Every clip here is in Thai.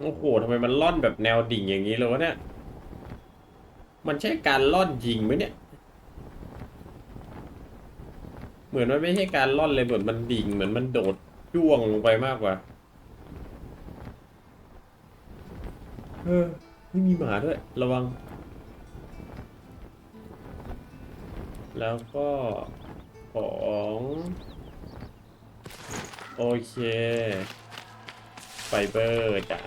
โอ้โหทำไมมันล่อนแบบแนวดิ่งอย่างนี้เลยวะเนี่ย มันใช่การล่อนยิงไหมเนี่ย เหมือนมันไม่ใช่การล่อนเลยเหมือนมันดิ่งเหมือนมันโดดจ้วงลงไปมากกว่าเออไม่มีหมาด้วย ระวัง แล้วก็ของ โอเค ไฟเบอร์จ๋า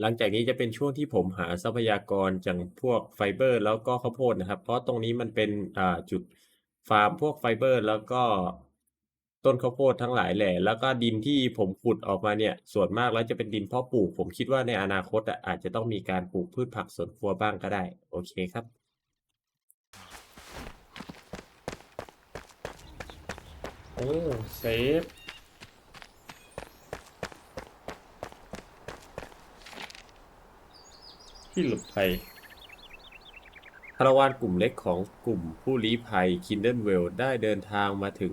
หลังจากนี้จะเป็นช่วงที่ผมหาทรัพยากรจากพวกไฟเบอร์ แล้วก็ข้าวโพดนะครับ เพราะตรงนี้มันเป็นอ่าจุดฟาร์มพวกไฟเบอร์ แล้วก็ต้นข้าวโพดทั้งหลายแหละแล้วก็ดินที่ผมขุดออกมาเนี่ย ส่วนมากแล้วจะเป็นดินเพาะปลูก ผมคิดว่าในอนาคตอะอาจจะต้องมีการปลูกพืชผักสวนครัวบ้างก็ได้ โอเคครับโอ้เซฟ ที่หลบภัยคาราวานกลุ่มเล็กของกลุ่มผู้ลี้ภัยคินเดนเวลได้เดินทางมาถึง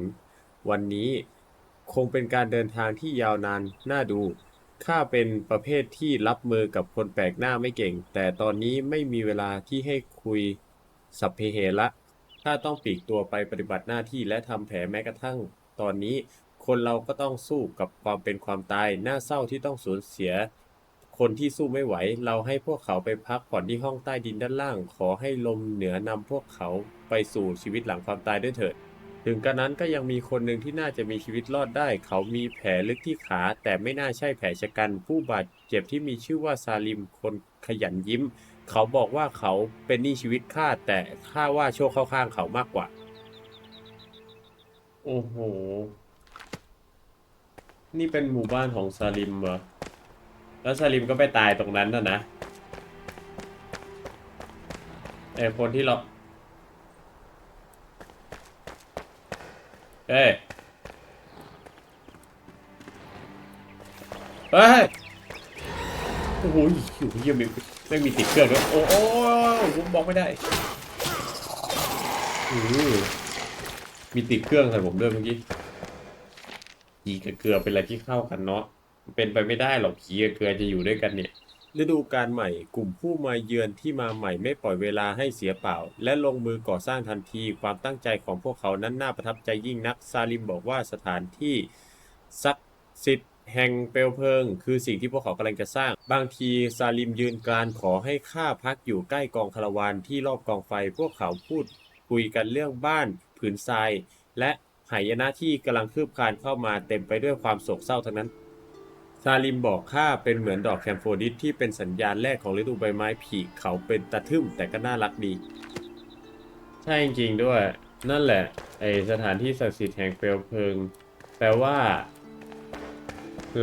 วันนี้คงเป็นการเดินทางที่ยาวนานน่าดู ข้าเป็นประเภทที่รับมือกับคนแปลกหน้าไม่เก่ง แต่ตอนนี้ไม่มีเวลาที่ให้คุยสัพเพเหระข้าต้องปลีกตัวไปปฏิบัติหน้าที่และทำแผลแม้กระทั่ง ตอนนี้คนเราก็ต้องสู้กับความเป็นความตาย น่าเศร้าที่ต้องสูญเสีย คนที่สู้ไม่ไหว เราให้พวกเขาไปพักผ่อนที่ห้องใต้ดินด้านล่าง ขอให้ลมเหนือนำพวกเขาไปสู่ชีวิตหลังความตายด้วยเถิด ถึงกระนั้นก็ยังมีคนหนึ่งที่น่าจะมีชีวิตรอดได้ เขามีแผลลึกที่ขา แต่ไม่น่าใช่แผลชะกัน ผู้บาดเจ็บที่มีชื่อว่าซาลิม คนขยันยิ้ม เขาบอกว่าเขาเป็นหนี้ชีวิตข้า แต่ข้าว่าโชคเข้าข้างเขามากกว่า โอ้โห นี่เป็นหมู่บ้านของซาลิมเหรอ แล้วซาลิมก็ไปตายตรงนั้นนะนะไอคนที่เราเอ้ยเฮ้ยโอ้โหอยู่เยี่ยมไม่มีติดเครื่องด้วยโอ้โอ้ผมบอกไม่ได้อือมีติดเครื่องใส่ผมด้วยเมื่อกี้ผีกับเกลือเป็นอะไรที่เข้ากันเนาะ เป็นไปไม่ได้หรอกผีกับเกลือจะอยู่ด้วยกันเนี่ย ฤดูการใหม่ กลุ่มผู้มาเยือนที่มาใหม่ไม่ปล่อยเวลาให้เสียเปล่า และลงมือก่อสร้างทันทีความตั้งใจของพวกเขานั้นน่าประทับใจยิ่งนักซาลิมบอกว่าสถานที่ศักดิ์สิทธิ์แห่งเปลวเพลิง คือสิ่งที่พวกเขากำลังจะสร้าง บางทีซาลิมยืนกรานขอให้ข้าพักอยู่ใกล้กองคาราวานที่รอบกองไฟ พวกเขาพูดคุยกันเรื่องบ้านผืนทราย และหายนะที่กำลังคืบคลานเข้ามาเต็มไปด้วยความโศกเศร้าทั้งนั้น ซาลิมบอกข้าเป็นเหมือนดอกแคมโฟดิสที่เป็นสัญญาณแรกของฤดูใบไม้ผลิเขาเป็นตะทึ่มแต่ก็น่ารักดี ใช่จริงๆด้วย นั่นแหละ ไอสถานที่ศักดิ์สิทธิ์แห่งเปลวเพลิง แปลว่า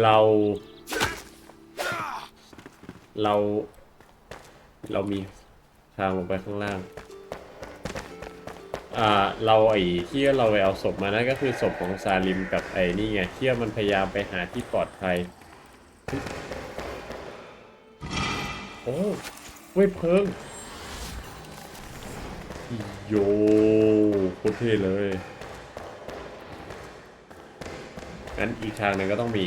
เรา เรา เรามีทางลงไปข้างล่าง อ่า เราไอ้ที่เราไปเอาศพมานั่นก็คือศพของซาลิมกับไอ้นี่ไงที่มันพยายามไปหาที่ปลอดภัย โอ้เว้ยเพิงโยโคตรเท่เลยงั้นอีกทางหนึ่งก็ต้องมี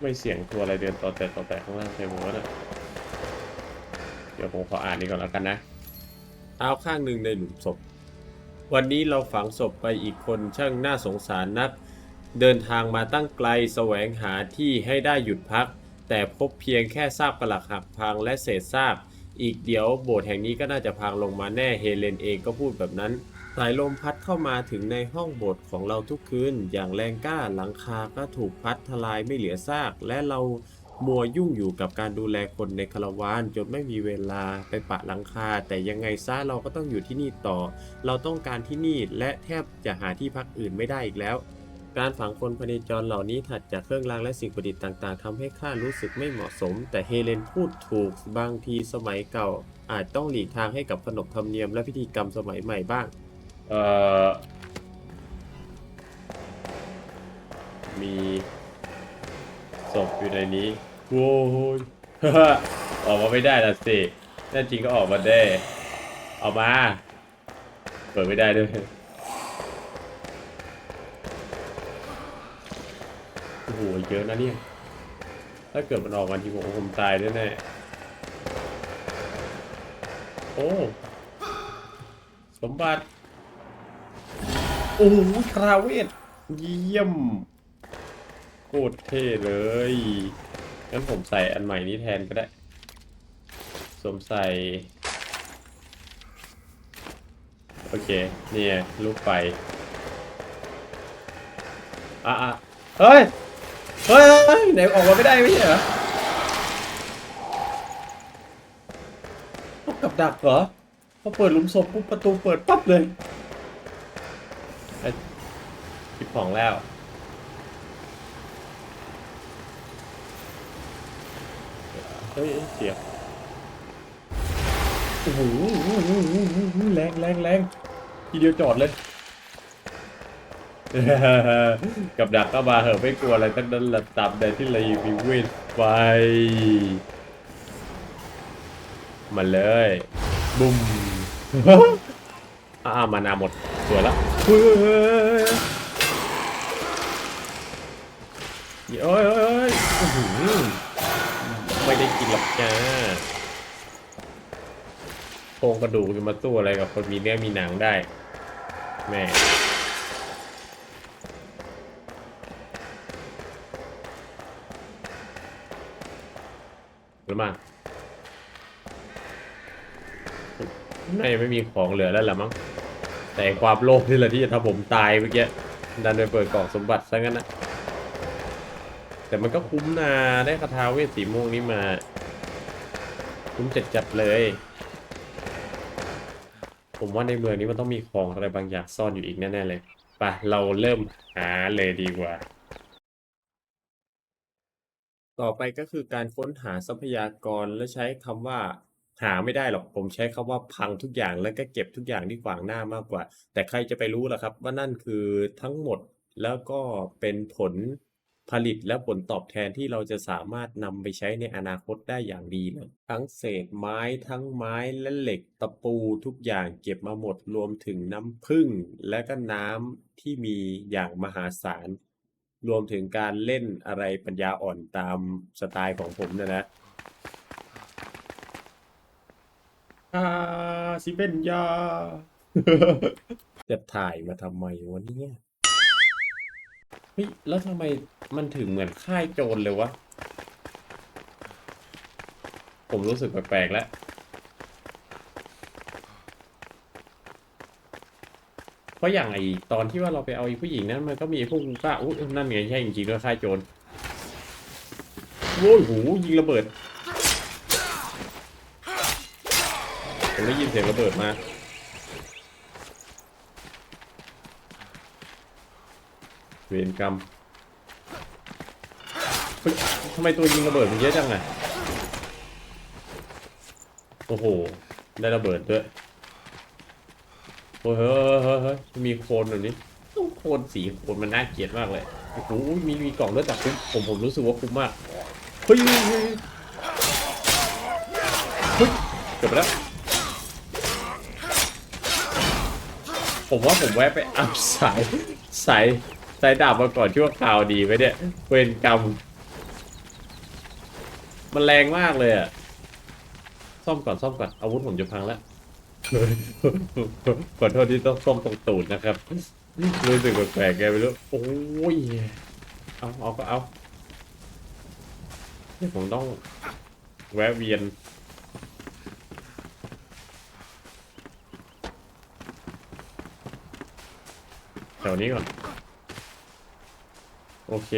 ไม่เสียงตัวอะไรเดินต่อแต่ต่อแต่ข้างล่างเต็มหมดแล้วเดี๋ยวผมขออ่านนี้ก่อนแล้วกันนะ เท้าข้างหนึ่งในหลุมศพ วันนี้เราฝังศพไปอีกคนช่างน่าสงสารนัก เดินทางมาตั้งไกลแสวงหาที่ให้ได้หยุดพัก แต่พบเพียงแค่ซากปรักหักพังและเศษซาก อีกเดี๋ยวโบสถ์แห่งนี้ก็น่าจะพังลงมาแน่เฮเลนเองก็พูดแบบนั้น สายลมพัดเข้ามาถึงในห้องโบสถ์ของเราทุกคืนอย่างแรงกล้าหลังคาก็ถูกพัดทลายไม่เหลือซากและเรา มัวยุ่งอยู่กับการดูแลคนในคารวานจนไม่มีเวลาไปปะหลังคา แต่ยังไงซะเราก็ต้องอยู่ที่นี่ต่อ เราต้องการที่นี่และแทบจะหาที่พักอื่นไม่ได้อีกแล้ว การฝังคนพเนจรเหล่านี้ถัดจากเครื่องรางและสิ่งประดิษฐ์ต่างๆทำให้ข้ารู้สึกไม่เหมาะสม แต่เฮเลนพูดถูกบางทีสมัยเก่า อาจต้องหลีกทางให้กับขนบธรรมเนียมและพิธีกรรมสมัยใหม่บ้าง เอ่อ มีศพอยู่ในนี้ โว้ย ออกมาไม่ได้ละสิแน่จริงก็ออกมาได้ ออกมา เปิดไม่ได้ด้วยโหเยอะนะเนี่ย ถ้าเกิดมันออกมาทีผมคงตายแน่ๆโอ้ สมบัติ โอ้โหคราเวทเยี่ยมโคตรเท่เลย งั้นผมใส่อันใหม่นี้แทนก็ได้ สวมใส่ โอเค เนี่ยลูกไฟอะอะเฮ้ยเฮ้ย เฮ้ย ไหนออกมาไม่ได้ไม่ใช่เหรอพบกับดักเหรอ พอเปิดหลุมศพปุ๊บประตูเปิดปั๊บเลยไอ้ปิดของแล้ว ฮ้ยเสียบโอ้โหแรงแรงแรงทีเดียวจอดเลย กับดักก็มาเหอะไม่กลัวอะไรทั้งนั้นแหละตับใดที่เรามีเวทไฟมาเลยบุ้มอ่ามานาหมดสวยละเฮ้ยเอ้ยเอ้ยเอ้ยอื้อหือ ไม่ได้กินหรอกจ้าโครงกระดูกจะมาสู้อะไรกับคนมีเนื้อมีหนังได้ แม่หรือมาน่าจะไม่มีของเหลือแล้วแหละมั้งแต่ความโลภนี่แหละที่จะทำผมตายเมื่อกี้ดันไปเปิดกล่องสมบัติซะงั้นนะ แต่มันก็คุ้มนาได้คาถาเวทสีม่วงนี้มา คุ้มจัดจัดเลย ผมว่าในเมืองนี้มันต้องมีของอะไรบางอย่างซ่อนอยู่อีกแน่ๆเลยไปเราเริ่มหาเลยดีกว่า ต่อไปก็คือการค้นหาทรัพยากรและใช้คำว่าหาไม่ได้หรอกผมใช้คำว่าพังทุกอย่างแล้วก็เก็บทุกอย่างที่ขวางหน้ามากกว่า แต่ใครจะไปรู้ล่ะครับ ว่านั่นคือทั้งหมดแล้วก็เป็นผล ผลิตและผลตอบแทนที่เราจะสามารถนำไปใช้ในอนาคตได้อย่างดีเลยทั้งเศษไม้ทั้งไม้และเหล็กตะปูทุกอย่างเก็บมาหมดรวมถึงน้ำผึ้งและก็น้ำที่มีอย่างมหาศาล รวมถึงการเล่นอะไรปัญญาอ่อนตามสไตล์ของผมนะนะอาสิเป็นยา จะถ่ายมาทำไมวะเนี่ยเฮ้ยแล้วทำไมมันถึงเหมือนค่ายโจรเลยวะ ผมรู้สึกแปลกๆแล้ว เพราะอย่างไอตอนที่ว่าเราไปเอาไอผู้หญิงนั้นมันก็มีพวกกล้าอุ้ยนั่นไงใช่จริงๆด้วยค่ายโจรโอ้ยโหยิงระเบิดผมได้ยินเสียงระเบิดมา เวรกรรมทำไมตัวยิงระเบิดมันเยอะจังอะโอ้โห ได้ระเบิดด้วยโอ้ยเฮ้ยเฮ้ยเฮ้ยมีโคลนแบบนี้ต้องโคลนสีโคลนมันน่าเกลียดมากเลยโอ้โหมีมีกล่องเลือดจากคุ้มผมผมรู้สึกว่าคุ้มมากเฮ้ยเฮ้ยเฮ้ยเกือบไปแล้วผมว่าผมแวะไปอัพสายสาย สายดาบมาก่อนชั่วคราวดีไหมเนี่ยเวรกรรมมันแรงมากเลยอะซ่อมก่อนซ่อมก่อนอาวุธผมจะพังแล้วขอโทษที่ต้องซ่อมตรงตูดนะครับรู้สึกแปลกๆแกไปรู้โอ้ยเอาเอาก็เอาเดี๋ยวผมต้องแวะเวียนแถวนี้ก่อน โอเค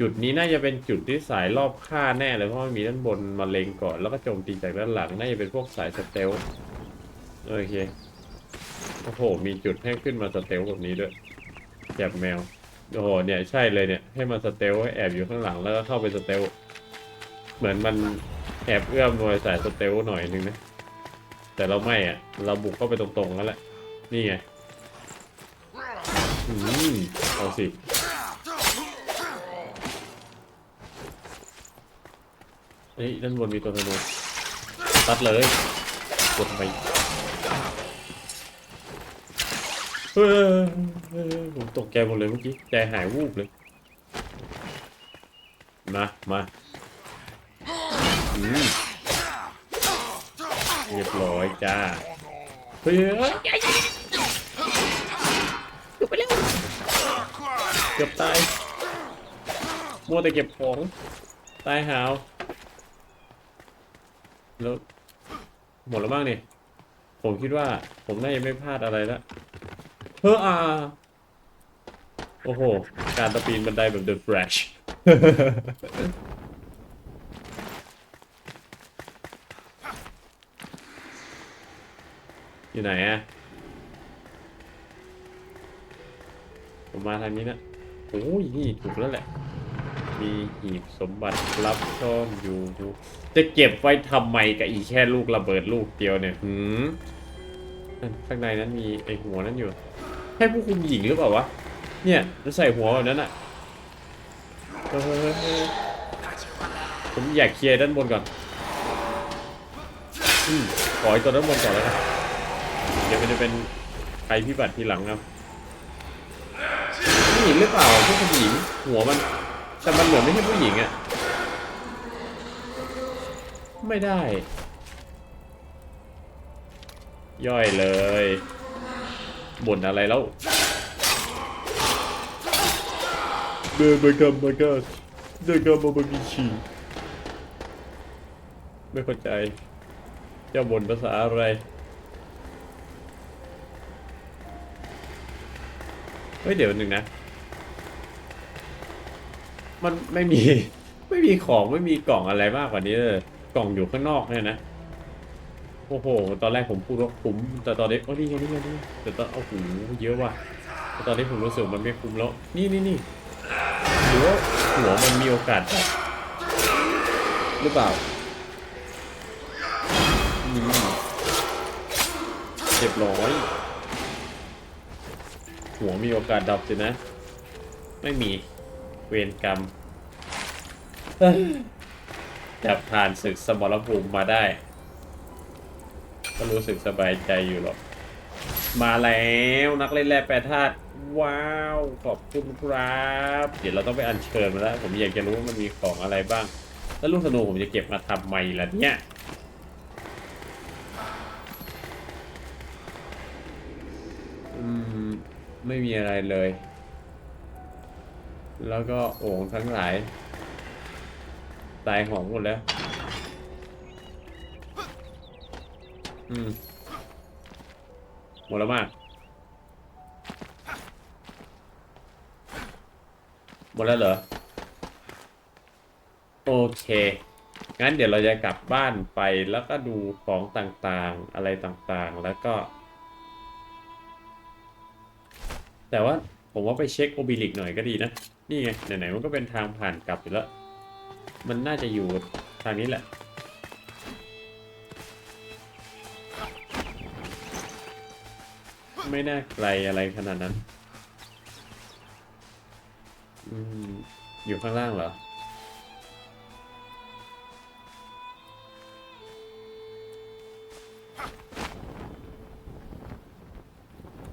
จุดนี้น่าจะเป็นจุดที่สายรอบฆ่าแน่เลยเพราะมันมีด้านบนมาเลงก่อนแล้วก็โจมตีจากด้านหลัง น่าจะเป็นพวกสายสเตลลโอเคโอ้โห มีจุดให้ขึ้นมาสเตลแบบนี้ด้วยแอบแมว โอ้โห เนี่ยใช่เลยเนี่ย ให้มาสเตลให้แอบอยู่ข้างหลังแล้วก็เข้าไปสเตลเหมือนมันแอบเอื้อมหน่วยสายสเตลหน่อยนึงนะ แต่เราไม่อะเราบุกเข้าไปตรงๆแล้วแหละ นี่ไง อืมเอาสิ เฮ้ยด้านบนมีตัวธนูตัดเลยกดไปเฮ้ยผมตกใจหมดเลยเมื่อกี้ใจหายวูบเลย มามาอืมเรียบร้อยจ้าเฮ้ยเฮ้ยเกือบไปแล้วเกือบตายมัวแต่เก็บของ ตายหาว แล้วหมดแล้วบ้างนี่ผมคิดว่าผมน่าจะไม่พลาดอะไรแล้วเฮ้ออาโอ้โห การตะปีนบันไดแบบ The Flash อยู่ไหนอะผมมาทางนี้นะโอ้ยนี่ถูกแล้วแหละ มีหีบสมบัติรับซ่อนอยู่ดูจะเก็บไว้ทำไมกับอีแค่ลูกระเบิดลูกเดียวเนี่ยหืมนั่นข้างในนั้นมีไอหัวนั้นอยู่ ให้ผู้คุมหญิงหรือเปล่าวะ เนี่ยจะใส่หัวแบบนั้นอะเฮ้ยเฮ้ยเฮ้ยเฮ้ยผมอยากเคลียร์ด้านบนก่อนอืมขอไอ้ตัวด้านบนก่อนแล้วกันเดี๋ยวมันจะเป็นภัยพิบัติทีหลังเอาผู้หญิงหรือเปล่าผู้คุมหญิงหัวมัน แต่มันเหมือนไม่ใช่ผู้หญิงอะไม่ได้ ย่อยเลยบ่นอะไรแล้วเดินไปกับมากัสเดินกับมาบากิชีไม่เข้าใจจ้าบ่นภาษาอะไรเฮ้ยเดี๋ยวหนึ่งนะ มันไม่มี ไม่มีของไม่มีกล่องอะไรมากกว่านี้เลยกล่องอยู่ข้างนอกเนี่ยนะโอ้โห ตอนแรกผมพูดว่าคุ้ม แต่ตอนนี้โอ้นี่ไงนี่ไงนี่ไงแต่ตอนเอาหูเยอะว่ะแต่ตอนนี้ผมรู้สึกมันไม่คุ้มแล้ว นี่นี่นี่หรือว่าหัวมันมีโอกาสแบบหรือเปล่านี่เรียบร้อย หัวมีโอกาสดับสินะ ไม่มี เวรกรรมเอ้ยจะผ่านศึกสมรภูมิมาได้ ก็รู้สึกสบายใจอยู่หรอก มาแล้วนักเล่นแร่แปรธาตุว้าว ขอบคุณครับ เดี๋ยวเราต้องไปอัญเชิญมาแล้ว ผมอยากจะรู้ว่ามันมีของอะไรบ้าง แล้วลูกธนูผมจะเก็บมาทำไมล่ะเนี่ยอืม ไม่มีอะไรเลย แล้วก็โอ่งทั้งหลาย ตายหอมหมดแล้ว อืม หมดแล้วมาก หมดแล้วเหรอ โอเค งั้นเดี๋ยวเราจะกลับบ้านไปแล้วก็ดูของต่างๆ อะไรต่างๆ แล้วก็ แต่ว่าผมว่าไปเช็คโอบิลิกหน่อยก็ดีนะ นี่ไงไหนๆมันก็เป็นทางผ่านกลับอยู่แล้วมันน่าจะอยู่ทางนี้แหละ ไม่น่าไกลอะไรขนาดนั้นอืมอยู่ข้างล่างเหรอ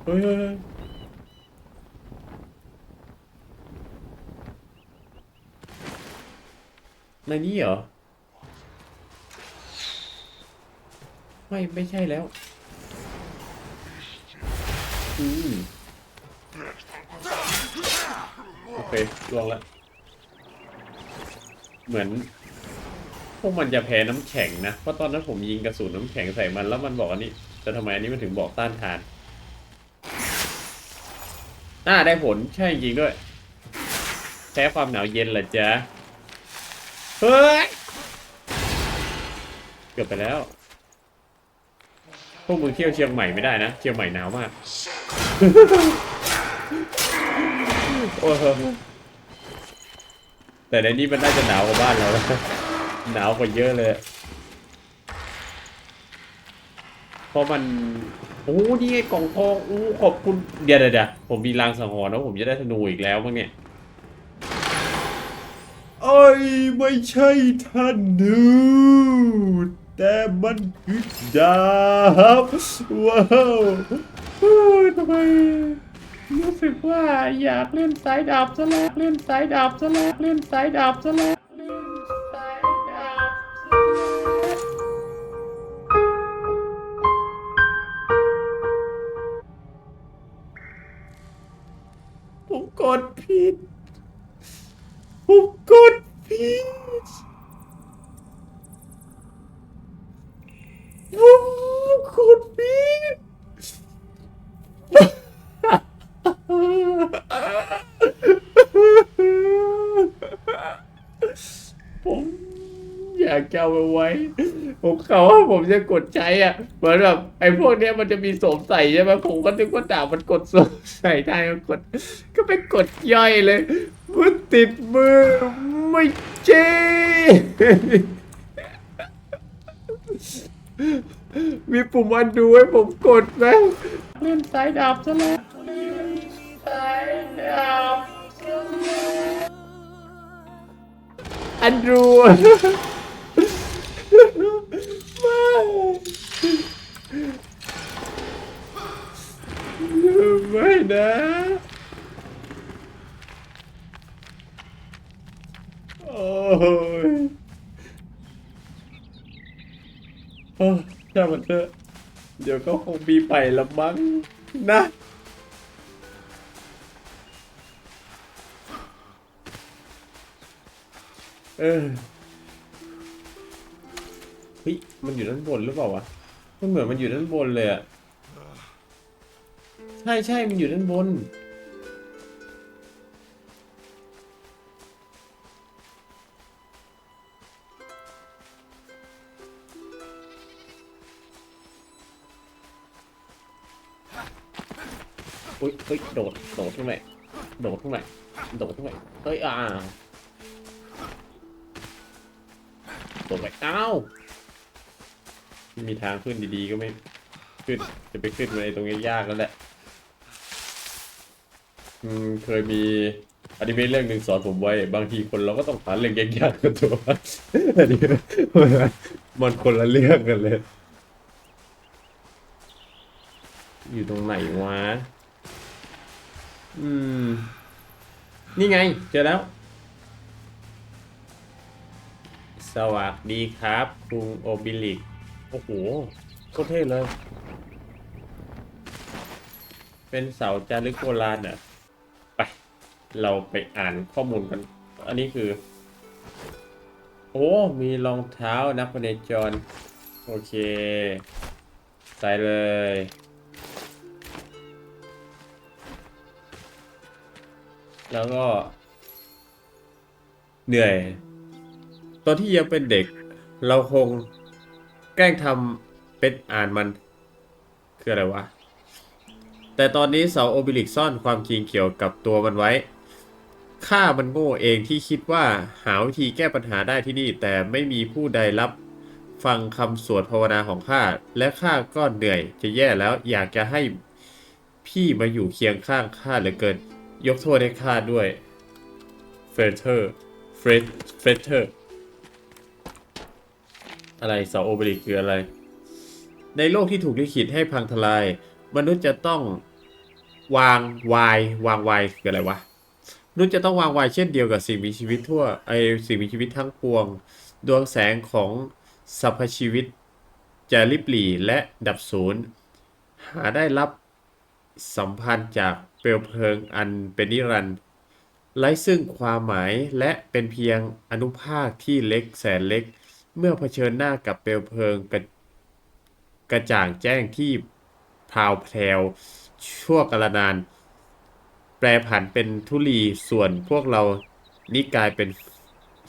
เฮ้ยเฮ้ยเฮ้ย ในนี้เหรอ ไม่ ไม่ใช่แล้ว อืมโอเคลวงล้วเหมือน พวกมันจะแพ้น้ำแข็งนะ เพราะตอนนั้นผมยิงกระสุนน้ำแข็งใส่มันแล้วมันบอกอันนี้แต่ทำไมอันนี้มันถึงบอกต้านทานน่าได้ผลใช่จริงด้วยแพ้ความหนาวเย็นเหรอจ๊ะ เฮ้ย เกือบไปแล้ว พวกมึงเที่ยวเชียงใหม่ไม่ได้นะ เชียงใหม่หนาวมาก โอ้โหแต่ในนี้มันน่าจะหนาวกว่าบ้านเราแล้วหนาวกว่าเยอะเลย เพราะมัน โอ้นี่ไงกล่องทอง อู้ขอบคุณ เดี๋ยวเดี๋ยวผมมีรางสังหรณ์ว่าผมจะได้ธนูอีกแล้วมั้งเนี่ย เอ้ยไม่ใช่ท่านนูแต่มันคือดาบว้าวทำไมรู้สึกว่าอยากเล่นสายดาบซะแล้วเล่นสายดาบซะแล้วเล่นสายดาบซะแล้ว ผมเขาว่าผมจะกดใช้อะเหมือนแบบไอ้พวกเนี้ยมันจะมีสวมใส่ใช่ไหมผมก็นึกว่าดาบมันกดสวมใส่ได้ก็กด ก็ไปกดย่อยเลยมันติดมือไม่เจ๊มีปุ่มอันดูให้ผมกดไหมเล่นสายดาบซะแล้วสายดาบซะแล้วอันดู ไม่ไม่นะโอ้ยโอ้ยช่างมันเถอะเดี๋ยวก็คงมีไปละมั้งนะเออ เฮ้ยมันอยู่ด้านบนหรือเปล่าวะมันเหมือนมันอยู่ด้านบนเลยอะใช่ใช่มันอยู่ด้านบนอุ้ยเฮ้ยโดด โดดขึ้นไปโดดขึ้นไปโดดขึ้นไปเฮ้ย อ่าโดดไปอ้าว ไม่มีทางขึ้นดีๆก็ไม่ขึ้น จะไปขึ้นมาในตรงนี้ยากแล้วแหละ อืมเคยมีอนิเมะเรื่องหนึ่งสอนผมไว้ บางทีคนเราก็ต้องหาเรื่องยากๆกับตัวอันนี้มันคนละเรื่องกันเลย อยู่ตรงไหนวะ อืม นี่ไง เจอแล้ว สวัสดีครับกรุงโอบิลิก โอ้โหโคตรเท่เลย เป็นเสาจารึกโบราณอะ ไป เราไปอ่านข้อมูลกัน อันนี้คือ โอ้ มีรองเท้านักพเนจร โอเค ใส่เลยแล้วก็ เหนื่อย ตอนที่ยังเป็นเด็ก เราคง แกล้งทำเป็นอ่านมัน คืออะไรวะ แต่ตอนนี้เสาโอบิลิกซ่อนความจริงเกี่ยวกับตัวมันไว้ข้ามันโง่เองที่คิดว่าหาวิธีแก้ปัญหาได้ที่นี่ แต่ไม่มีผู้ใดรับฟังคำสวดภาวนาของข้าและข้าก็เหนื่อยจะแย่แล้วอยากจะให้พี่มาอยู่เคียงข้างข้าเหลือเกิน ยกโทษให้ข้าด้วยเฟเธอร์เฟรเฟเธอร์ อะไรเสาโอเบริกคืออะไร ในโลกที่ถูกลิขิตให้พังทลาย มนุษย์จะต้องวางวายวางวายคืออะไรวะมนุษย์จะต้องวางวายเช่นเดียวกับสิ่งมีชีวิตทั่วไอสิ่งมีชีวิตทั้งปวง ดวงแสงของสรรพชีวิต จะริบหรี่และดับสูญหาได้รับสัมพันธ์จากเปลวเพลิงอันเป็นนิรันดร์ไร้ซึ่งความหมายและเป็นเพียงอนุภาคที่เล็กแสนเล็ก เมื่อเผชิญหน้ากับเปลวเพลิงกระกระจ่างแจ้งที่พราวแพรวชั่วกาลนาน แปรผันเป็นทุลีส่วนพวกเรานี่กลายเป็น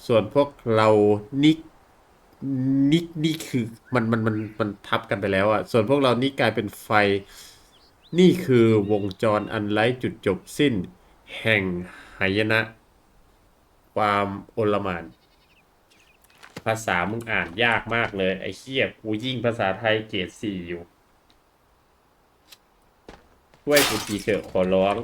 ส่วนพวกเรานิกนิกนี่คือมันมันมันมันทับกันไปแล้วอะส่วนพวกเรานี่กลายเป็นไฟ นี่คือวงจรอันไร้จุดจบสิ้น แห่งหายนะ ความโอลหมาน ภาษามึงอ่านยากมากเลย ไอ้เหี้ยกูยิ่งภาษาไทยเกรดสี่อยู่ช่วยกูทีเถอะขอร้อง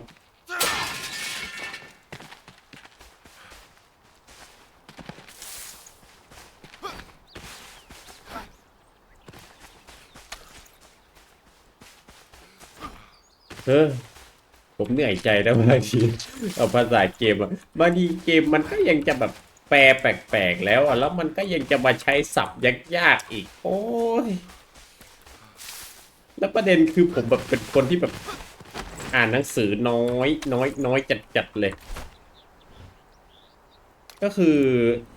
เออผมเหนื่อยใจแล้วบางทีเอาภาษาเกมอะบางทีเกมมันก็ยังจะแบบ แปลแปลกๆแล้วอะแล้วมันก็ยังจะมาใช้ศัพท์ยากๆอีก โอ้ยแล้วประเด็นคือผมแบบเป็นคนที่แบบ อ่านหนังสือน้อย น้อยน้อยจัดๆเลย ก็คือ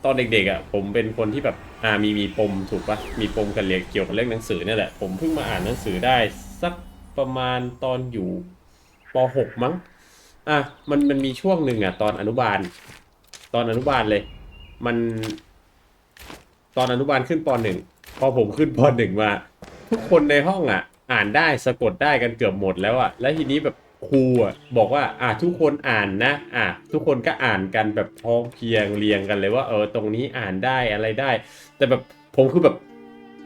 ตอนเด็กๆอะ ผมเป็นคนที่แบบอ่ามีมีปมถูกปะมีปมกันเรียนเกี่ยวกับเรื่องหนังสือเนี่ยแหละผมเพิ่งมาอ่านหนังสือได้ สักประมาณตอนอยู่ป .6 มั้ง อะมันมันมีช่วงหนึ่งอะ ตอนอนุบาล ตอนอนุบาลเลย มัน ตอนอนุบาลขึ้นปหนึ่งพอผมขึ้นปหนึ่งมา ทุกคนในห้องอะ อ่านได้สะกดได้กันเกือบหมดแล้วอะแล้วทีนี้แบบครูอะบอกว่า อะทุกคนอ่านนะอะทุกคนก็อ่านกันแบบพร้อมเพรียงเรียงกันเลยว่า เออตรงนี้อ่านได้อะไรได้ แต่แบบผมคือแบบ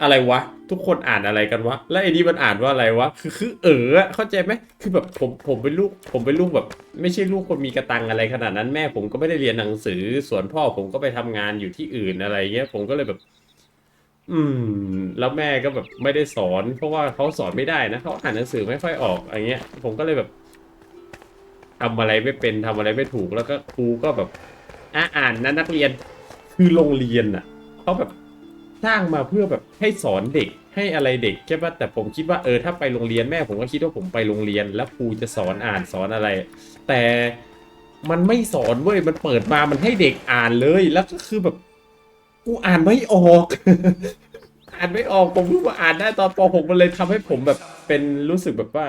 อะไรวะ ทุกคนอ่านอะไรกันวะ แล้วไอ้นี่มันอ่านว่าอะไรวะ คือคือเออเข้าใจไหมคือแบบผมผมเป็นลูกผมเป็นลูกแบบ ไม่ใช่ลูกคนมีกระตังอะไรขนาดนั้นแม่ผมก็ไม่ได้เรียนหนังสือ ส่วนพ่อผมก็ไปทำงานอยู่ที่อื่นอะไรเงี้ยผมก็เลยแบบ อืม แล้วแม่ก็แบบไม่ได้สอน เพราะว่าเขาสอนไม่ได้นะเขาอ่านหนังสือไม่ค่อยออกอะไรเงี้ย ผมก็เลยแบบทำอะไรไม่เป็นทำอะไรไม่ถูกแล้วก็ครูก็แบบอะอ่านนะนักเรียน คือโรงเรียนอะเขาแบบ สร้างมาเพื่อแบบให้สอนเด็กให้อะไรเด็กใช่ปะแต่ผมคิดว่าเออถ้าไปโรงเรียนแม่ผมก็คิดว่าผมไปโรงเรียน แล้วครูจะสอนอ่านสอนอะไร แต่มันไม่สอนเว้ยมันเปิดมามันให้เด็กอ่านเลยแล้วก็คือแบบกูอ่านไม่ออก อ่านไม่ออกผมเพิ่งมาอ่านได้ตอนป .6 มันเลยทำให้ผมแบบเป็นรู้สึกแบบว่า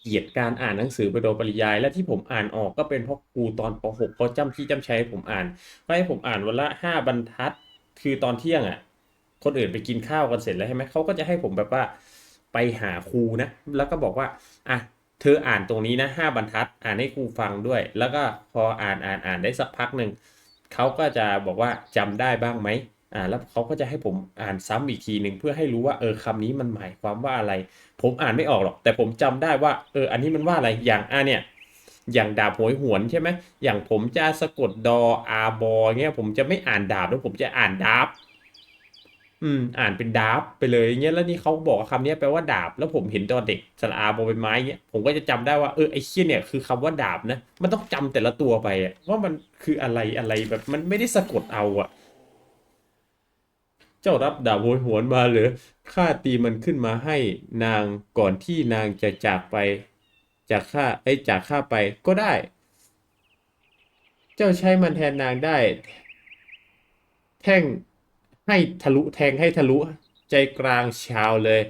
เกลียดการอ่านหนังสือไปโดยปริยาย และที่ผมอ่านออกก็เป็นเพราะครูตอนป .6 เขาจำที่จำใช้ให้ผมอ่านให้ผมอ่านวันละห้าบรรทัด คือตอนเที่ยงอะ คนอื่นไปกินข้าวกันเสร็จแล้วใช่ไหมเขาก็จะให้ผมแบบว่าไปหาครูนะ แล้วก็บอกว่าอะเธออ่านตรงนี้นะห้าบรรทัด อ่านให้ครูฟังด้วย แล้วก็พออ่านอ่านอ่านได้สักพักหนึ่งเขาก็จะบอกว่าจำได้บ้างไหมอ่าแล้วเขาก็จะให้ผมอ่านซ้ำอีกทีหนึ่งเพื่อให้รู้ว่าเออคำนี้มันหมายความว่าอะไร ผมอ่านไม่ออกหรอก แต่ผมจำได้ว่าเอออันนี้มันว่าอะไรอย่างอะเนี่ย อย่างดาบโหยหวนใช่ไหมอย่างผมจะสะกดดออาบอเงี้ยผมจะไม่อ่านดาบแล้วผมจะอ่านดาบอืมอ่านเป็นดาบไปเลยอย่างเงี้ยแล้วนี่เขาบอกว่าคำเนี้ยแปลว่าดาบ แล้วผมเห็นตอนเด็กสระอาบอเป็นไม้เงี้ยผมก็จะจำได้ว่าเออไอ้เชี่ยเนี่ยคือคำว่าดาบนะมันต้องจำแต่ละตัวไปอะว่ามันคืออะไรอะไรแบบมันไม่ได้สะกดเอาอะเจ้ารับดาบโหยหวนมาหรือข้าตีมันขึ้นมาให้นางก่อนที่นางจะจากไป จากข้าไอ้จากข้าไปก็ได้ เจ้าใช้มันแทนนางได้ แท่งให้ทะลุแทงให้ทะลุใจกลางชาวเลย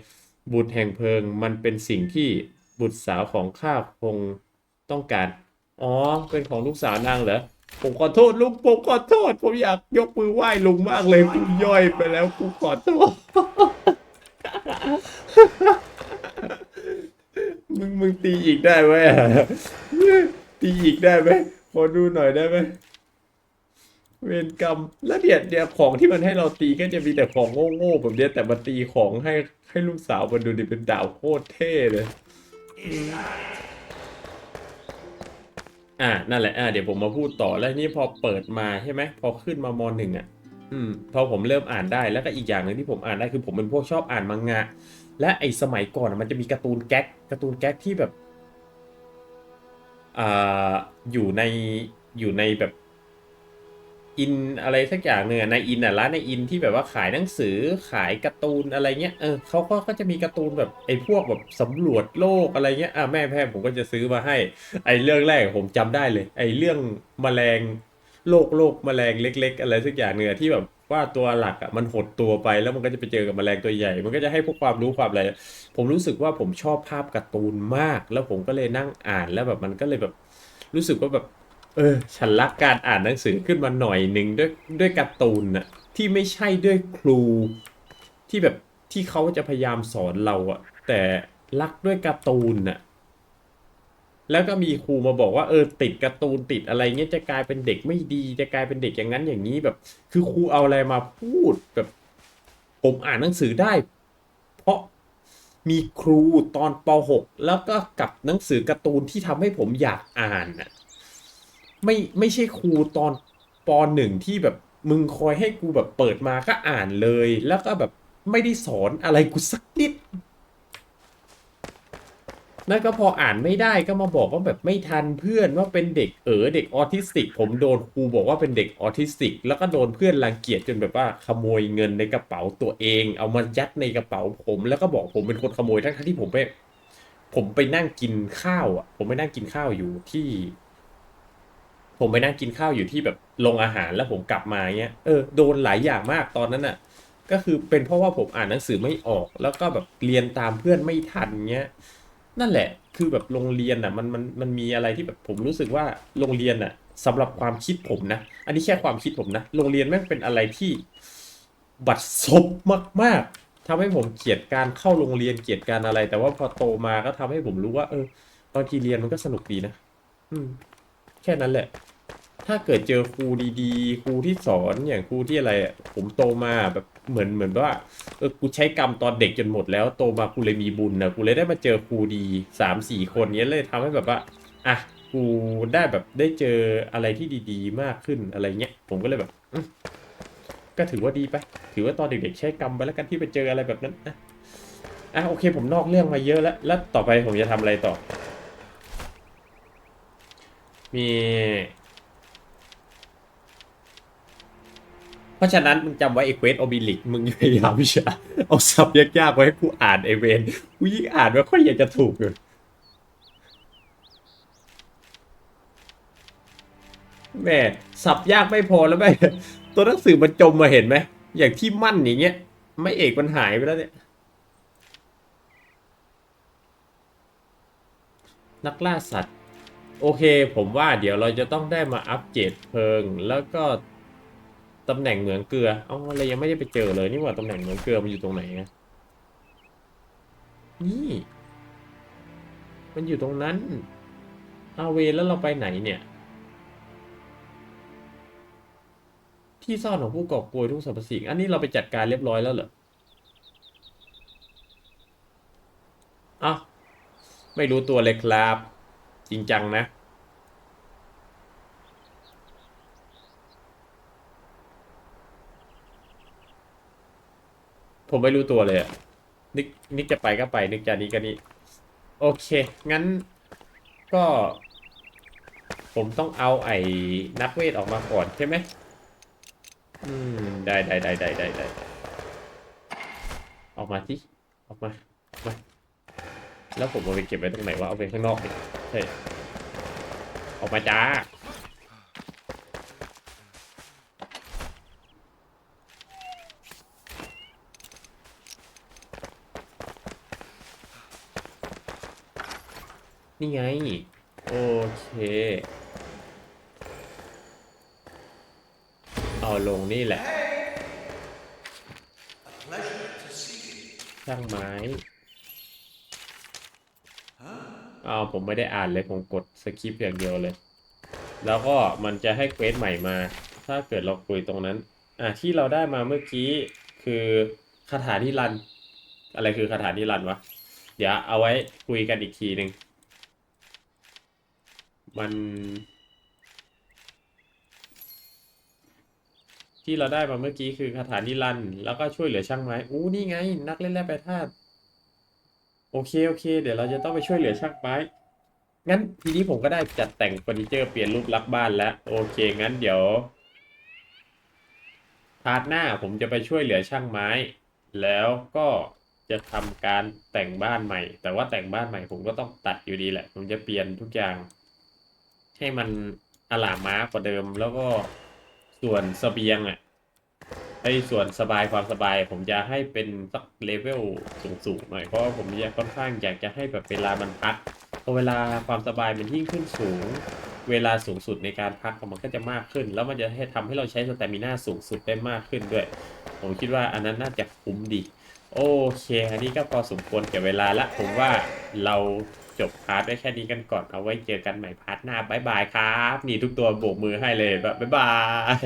บุตรแห่งเพลิงมันเป็นสิ่งที่บุตรสาวของข้าคงต้องการ อ๋อ เป็นของลูกสาวนางเหรอ ผมขอโทษลุง ผมขอโทษ ผมอยากยกมือไหว้ลุงมากเลยกูย่อยไปแล้วกูขอโทษ มึงมึงตีอีกได้ไหมอะตีอีกได้ไหมขอดูหน่อยได้ไหมเวรกรรมแล้วเนี่ยเนี่ยของที่มันให้เราตีก็จะมีแต่ของโง่ๆแบบเนี้ยแต่มาตีของให้ให้ลูกสาวมันดูดิเป็นดาวโคตรเท่เลยอ่านั่นแหละอ่าเดี๋ยวผมมาพูดต่อแล้วนี่พอเปิดมาใช่ไหมพอขึ้นมามหนึ่งอะ อืม พอผมเริ่มอ่านได้แล้วก็อีกอย่างหนึ่งที่ผมอ่านได้คือผมเป็นพวกชอบอ่านมังงะ และไอ้สมัยก่อนมันจะมีการ์ตูนแก๊กการ์ตูนแก๊กที่แบบอ่าอยู่ในอยู่ในแบบอินอะไรสักอย่างหนึ่งอในอินอะร้านในอินที่แบบว่าขายหนังสือขายการ์ตูนอะไรเงี้ยเออเขาก็ก็จะมีการ์ตูนแบบไอ้พวกแบบสำรวจโลกอะไรเงี้ยอะแม่แพ้ผมก็จะซื้อมาให้ ไอ้เรื่องแรกผมจำได้เลย ไอ้เรื่องแมลง โลกโลกแมลงเล็ก ๆ อะไรสักอย่างเนื้อที่แบบว่าตัวหลักอะมันหดตัวไปแล้วมันก็จะไปเจอกับแมลงตัวใหญ่ มันก็จะให้พวกความรู้ความอะไรผมรู้สึกว่าผมชอบภาพการ์ตูนมาก แล้วผมก็เลยนั่งอ่านแล้วแบบมันก็เลยแบบรู้สึกว่าแบบ เออ ฉันรักการอ่านหนังสือขึ้นมาหน่อยหนึ่งด้วยด้วยการ์ตูนน่ะที่ไม่ใช่ด้วยครู ที่แบบที่เขาจะพยายามสอนเราอะแต่รักด้วยการ์ตูนน่ะ แล้วก็มีครูมาบอกว่าเออติดการ์ตูนติดอะไรเงี้ยจะกลายเป็นเด็กไม่ดีจะกลายเป็นเด็กอย่างนั้นอย่างนี้แบบ คือครูเอาอะไรมาพูดแบบ ผมอ่านหนังสือได้ เพราะมีครูตอนป .6 แล้วก็กับหนังสือการ์ตูนที่ทำให้ผมอยากอ่านน่ะไม่ไม่ใช่ครูตอนปหนึ่งที่แบบมึงคอยให้กูแบบเปิดมาก็อ่านเลย แล้วก็แบบไม่ได้สอนอะไรกูสักนิด นั่นก็พออ่านไม่ได้ก็มาบอกว่าแบบไม่ทันเพื่อนว่าเป็นเด็กเออเด็กออทิสติก ผมโดนครูบอกว่าเป็นเด็กออทิสติก แล้วก็โดนเพื่อนรังเกียจจนแบบว่าขโมยเงินในกระเป๋าตัวเอง เอามายัดในกระเป๋าผม แล้วก็บอกผมเป็นคนขโมยทั้งที่ผมไปผมไปนั่งกินข้าวอะ ผมไปนั่งกินข้าวอยู่ที่ ผมไปนั่งกินข้าวอยู่ที่แบบโรงอาหารแล้วผมกลับมาเงี้ยเออโดนหลายอย่างมากตอนนั้นอะ ก็คือเป็นเพราะว่าผมอ่านหนังสือไม่ออก แล้วก็แบบเรียนตามเพื่อนไม่ทันเงี้ย นั่นแหละ คือแบบโรงเรียนอะมันมันมันมีอะไรที่แบบผมรู้สึกว่าโรงเรียนอะสำหรับความคิดผมนะ อันนี้แค่ความคิดผมนะ โรงเรียนแม่งเป็นอะไรที่บัดซบมาก ๆทำให้ผมเกลียดการเข้าโรงเรียนเกลียดการอะไร แต่ว่าพอโตมาก็ทำให้ผมรู้ว่า เออบางทีเรียนมันก็สนุกดีนะ อืม แค่นั้นแหละ ถ้าเกิดเจอครูดีๆ ครูที่สอนอย่างครูที่อะไรอะผมโตมาแบบ เหมือนเหมือนว่าเออกูใช้กรรมตอนเด็กจนหมดแล้วโตมากูเลยมีบุญนะกูเลยได้มาเจอครูดีสามสี่คนเนี้ยเลยทำให้แบบว่าอะกูได้แบบได้เจออะไรที่ดีๆ มากขึ้นอะไรเงี้ยผมก็เลยแบบก็ถือว่าดีไป ถือว่าตอนเด็กๆใช้กรรมไปแล้วกันที่ไปเจออะไรแบบนั้นอะอะโอเค ผมนอกเรื่องมาเยอะแล้ว แล้วต่อไปผมจะทำอะไรต่อ มี เพราะฉะนั้นมึงจำไว้ไอ้เควสโอบิลิกมึงพยายามวิชาเอาศัพท์ยากๆไว้ให้กูอ่านไอเวนกูยิ่งอ่านไม่ค่อยอยากจะถูกเลยแม่ศัพท์ยากไม่พอแล้วแม่ตัวหนังสือมันจมมาเห็นไหมอย่างที่มั่นอย่างเงี้ย ไม่เอกมันหายไปแล้วเนี่ย นักล่าสัตว์ โอเค ผมว่าเดี๋ยวเราจะต้องได้มาอัปเกรดเพลิงแล้วก็ ตำแหน่งเหมืองเกลือเอ้าเรายังไม่ได้ไปเจอเลยนี่หว่าตำแหน่งเหมืองเกลือมันอยู่ตรงไหนนะนี่ มันอยู่ตรงนั้นอาเวแล้วเราไปไหนเนี่ย ที่ซ่อนของผู้ก่อกวนทุกสรรพสิ่งอันนี้เราไปจัดการเรียบร้อยแล้วเหรออ้าวไม่รู้ตัวเลยครับ จริงจังนะ ผมไม่รู้ตัวเลยอะนึกนึกจะไปก็ไป นึกจะนี้ก็นี้ โอเค งั้นก็ ผมต้องเอาไอ้นักเวทออกมาก่อนใช่ไหมอืม ได้ได้ได้ได้ได้ได้ออกมาที่ออกมามา แล้วผมเอาไปเก็บไว้ตรงไหนวะเอาไปข้างนอกดิเฮ้ยออกมาจ้า นี่ไง โอเค เอาลงนี่แหละช่างไม้อ้าผมไม่ได้อ่านเลย ผมกดสคริปต์อย่างเดียวเลย แล้วก็มันจะให้เควสใหม่มา ถ้าเกิดเราคุยตรงนั้น อะที่เราได้มาเมื่อกี้คือคาถานิรัน อะไรคือคาถานิรันวะ เดี๋ยวเอาไว้คุยกันอีกทีหนึ่ง มัน ที่เราได้มาเมื่อกี้คือคาถานิรันด์แล้วก็ช่วยเหลือช่างไม้อู้นี่ไง นักเล่นแร่แปรธาตุโอเคโอเค เดี๋ยวเราจะต้องไปช่วยเหลือช่างไม้งั้นทีนี้ผมก็ได้จัดแต่งเฟอร์นิเจอร์เปลี่ยนรูปลักษณ์บ้านแล้ว โอเคงั้นเดี๋ยวพาร์ทหน้าผมจะไปช่วยเหลือช่างไม้ แล้วก็จะทำการแต่งบ้านใหม่ แต่ว่าแต่งบ้านใหม่ผมก็ต้องตัดอยู่ดีแหละ ผมจะเปลี่ยนทุกอย่าง ให้มันอลามม้ากว่าเดิม แล้วก็ส่วนเสบียงอะไอ้ส่วนสบายความสบาย ผมจะให้เป็นสักเลเวลสูงๆหน่อยเพราะผมจะค่อนข้างอยากจะให้แบบเวลามันพักพอเวลาความสบายมันยิ่งขึ้นสูง เวลาสูงสุดในการพักมันก็จะมากขึ้น แล้วมันจะให้ทำให้เราใช้สเตมิน่าสูงสุดได้มากขึ้นด้วย ผมคิดว่าอันนั้นน่าจะคุ้มดี โอเค อันนี้ก็พอสมควรแก่เวลาละผมว่าเรา จบพาร์ทไว้แค่นี้กันก่อนเอาไว้เจอกันใหม่พาร์ทหน้าบายบายครับ นี่ทุกตัวโบกมือให้เลยแบบบายบาย